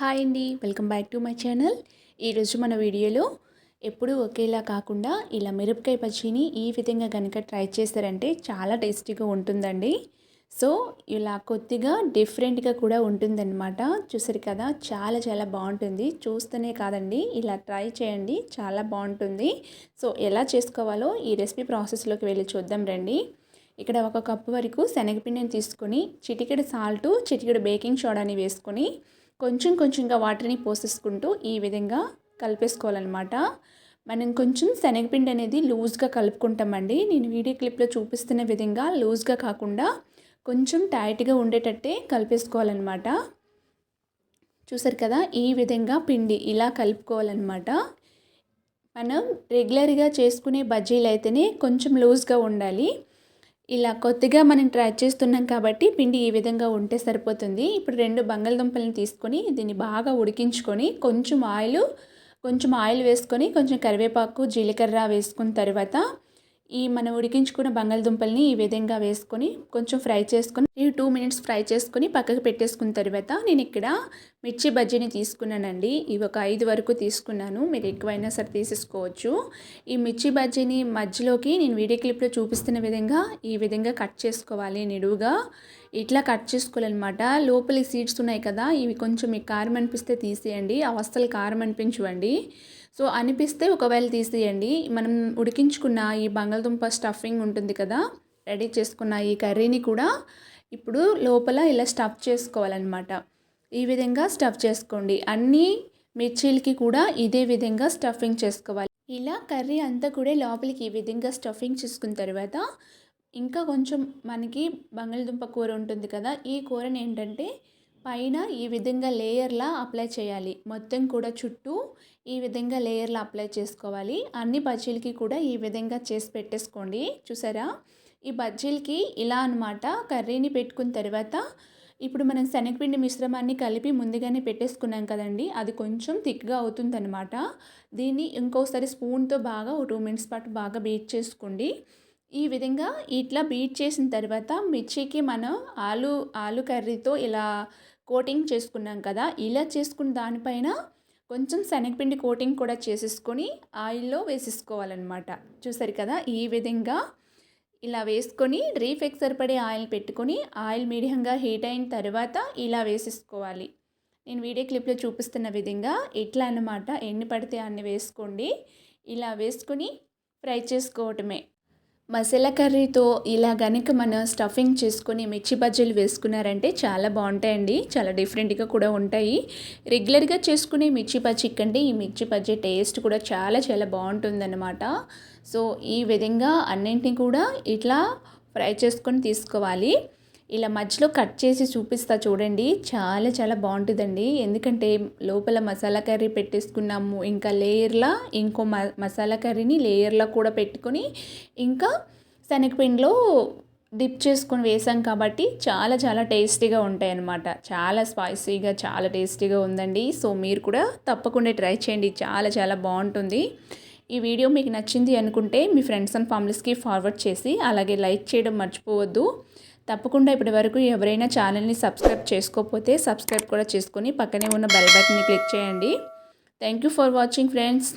Hi అండి welcome back to my channel. ఈరోజు మన వీడియోలో ఎప్పుడూ ఒకేలా కాకుండా ఇలా మిరపకాయ పచ్చిని ఈ విధంగా కనుక ట్రై చేస్తారంటే చాలా టేస్టీగా ఉంటుందండి. సో ఇలా కొద్దిగా డిఫరెంట్గా కూడా ఉంటుందన్నమాట. చూసారు కదా చాలా చాలా బాగుంటుంది. చూస్తూనే కాదండి ఇలా ట్రై చేయండి చాలా బాగుంటుంది. సో ఎలా చేసుకోవాలో ఈ రెసిపీ ప్రాసెస్లోకి వెళ్ళి చూద్దాం రండి. ఇక్కడ ఒక కప్పు వరకు శనగపిండిని తీసుకొని చిటికెడు సాల్టు చిటికెడు బేకింగ్ సోడాని వేసుకొని కొంచెం కొంచెంగా వాటర్ని పోసేసుకుంటూ ఈ విధంగా కలిపేసుకోవాలన్నమాట. మనం కొంచెం శనగపిండి అనేది లూజ్గా కలుపుకుంటామండి. నేను వీడియో క్లిప్లో చూపిస్తున్న విధంగా లూజ్గా కాకుండా కొంచెం టైట్గా ఉండేటట్టే కలిపేసుకోవాలన్నమాట. చూసారు కదా ఈ విధంగా పిండి ఇలా కలుపుకోవాలన్నమాట. మనం రెగ్యులర్గా చేసుకునే బజ్జీలు అయితేనే కొంచెం లూజ్గా ఉండాలి. ఇలా కొద్దిగా మనం ట్రై చేస్తున్నాం కాబట్టి పిండి ఈ విధంగా ఉంటే సరిపోతుంది. ఇప్పుడు రెండు బంగాళదుంపలను తీసుకొని దీన్ని బాగా ఉడికించుకొని కొంచెం ఆయిల్ కొంచెం ఆయిల్ వేసుకొని కొంచెం కరివేపాకు జీలకర్ర వేసుకున్న తర్వాత ఈ మనం ఉడికించుకున్న బంగాళదుంపల్ని ఈ విధంగా వేసుకొని కొంచెం ఫ్రై చేసుకొని ఈ టూ మినిట్స్ ఫ్రై చేసుకొని పక్కకు పెట్టేసుకున్న తర్వాత నేను ఇక్కడ మిర్చి బజ్జీని తీసుకున్నానండి. ఇవి ఒక ఐదు వరకు తీసుకున్నాను. మీరు ఎక్కువైనా సరే తీసేసుకోవచ్చు. ఈ మిర్చి బజ్జీని మధ్యలోకి నేను వీడియో క్లిప్లో చూపిస్తున్న విధంగా ఈ విధంగా కట్ చేసుకోవాలి నిడువుగా ఇట్లా కట్ చేసుకోవాలన్నమాట. లోపలి సీడ్స్ ఉన్నాయి కదా ఇవి కొంచెం మీకు కారం అనిపిస్తే తీసేయండి. అవస్థలు కారం అనిపించవండి. సో అనిపిస్తే ఒకవేళ తీసేయండి. మనం ఉడికించుకున్న ఈ బంగాళదుంప స్టఫింగ్ ఉంటుంది కదా రెడీ చేసుకున్న ఈ కర్రీని కూడా ఇప్పుడు లోపల ఇలా స్టఫ్ చేసుకోవాలన్నమాట. ఈ విధంగా స్టఫ్ చేసుకోండి. అన్ని మిర్చీలకి కూడా ఇదే విధంగా స్టఫింగ్ చేసుకోవాలి. ఇలా కర్రీ అంతా కూడా లోపలికి ఈ విధంగా స్టఫింగ్ చేసుకున్న తర్వాత ఇంకా కొంచెం మనకి బంగాళదుంప కూర ఉంటుంది కదా ఈ కూరని ఏంటంటే పైన ఈ విధంగా లేయర్లా అప్లై చేయాలి. మొత్తం కూడా చుట్టూ ఈ విధంగా లేయర్లా అప్లై చేసుకోవాలి. అన్ని బజ్జీలకి కూడా ఈ విధంగా చేసి పెట్టేసుకోండి. చూసారా? ఈ బజ్జీలకి ఇలా అనమాట కర్రీని పెట్టుకున్న తర్వాత ఇప్పుడు మనం శనగపిండి మిశ్రమాన్ని కలిపి ముందుగానే పెట్టేసుకున్నాం కదండి. అది కొంచెం థిక్గా అవుతుందన్నమాట. దీన్ని ఇంకోసారి స్పూన్తో బాగా ఒక టూ మినిట్స్ పాటు బాగా బీట్ చేసుకోండి. ఈ విధంగా ఇట్లా బీట్ చేసిన తర్వాత మిర్చికి మనం ఆలు ఆలు కర్రీతో ఇలా కోటింగ్ చేసుకున్నాం కదా ఇలా చేసుకున్న దానిపైన కొంచెం శనగపిండి కోటింగ్ కూడా చేసేసుకొని ఆయిల్లో వేసేసుకోవాలన్నమాట. చూసారు కదా ఈ విధంగా ఇలా వేసుకొని రీఫెక్ సరిపడే ఆయిల్ పెట్టుకొని ఆయిల్ మీడియంగా హీట్ అయిన తర్వాత ఇలా వేసేసుకోవాలి. నేను వీడియో క్లిప్లో చూపిస్తున్న విధంగా ఇట్లా అన్నమాట ఎన్ని పడితే అన్ని వేసుకోండి. ఇలా వేసుకొని ఫ్రై చేసుకోవటమే. మసాలా కర్రీతో ఇలా కనుక మన స్టఫింగ్ చేసుకొని మిర్చి బజ్జీలు వేసుకున్నారంటే చాలా బాగుంటాయండి. చాలా డిఫరెంట్గా కూడా ఉంటాయి. రెగ్యులర్గా చేసుకునే మిర్చి బజ్జీ కంటే ఈ మిర్చి బజ్జీ టేస్ట్ కూడా చాలా చాలా బాగుంటుందన్నమాట. సో ఈ విధంగా అన్నింటినీ కూడా ఇట్లా ఫ్రై చేసుకొని తీసుకోవాలి. ఇలా మధ్యలో కట్ చేసి చూపిస్తా చూడండి. చాలా చాలా బాగుంటుందండి. ఎందుకంటే లోపల మసాలా కర్రీ పెట్టేసుకున్నాము. ఇంకా లేయర్లా ఇంకో మ మసాలా కర్రీని లేయర్లా కూడా పెట్టుకొని ఇంకా శనగపిండిలో డిప్ చేసుకొని వేసాం కాబట్టి చాలా చాలా టేస్టీగా ఉంటాయి అన్నమాట చాలా స్పైసీగా చాలా టేస్టీగా ఉందండి. సో మీరు కూడా తప్పకుండా ట్రై చేయండి. చాలా చాలా బాగుంటుంది. ఈ వీడియో మీకు నచ్చింది అనుకుంటే మీ ఫ్రెండ్స్ అండ్ ఫ్యామిలీస్కి ఫార్వర్డ్ చేసి అలాగే లైక్ చేయడం మర్చిపోవద్దు. తప్పకుండా ఇప్పటి వరకు ఎవరైనా ఛానల్ని సబ్స్క్రైబ్ చేసుకోకపోతే సబ్స్క్రైబ్ కూడా చేసుకొని పక్కనే ఉన్న బెల్ బటన్ని క్లిక్ చేయండి. Thank you for watching friends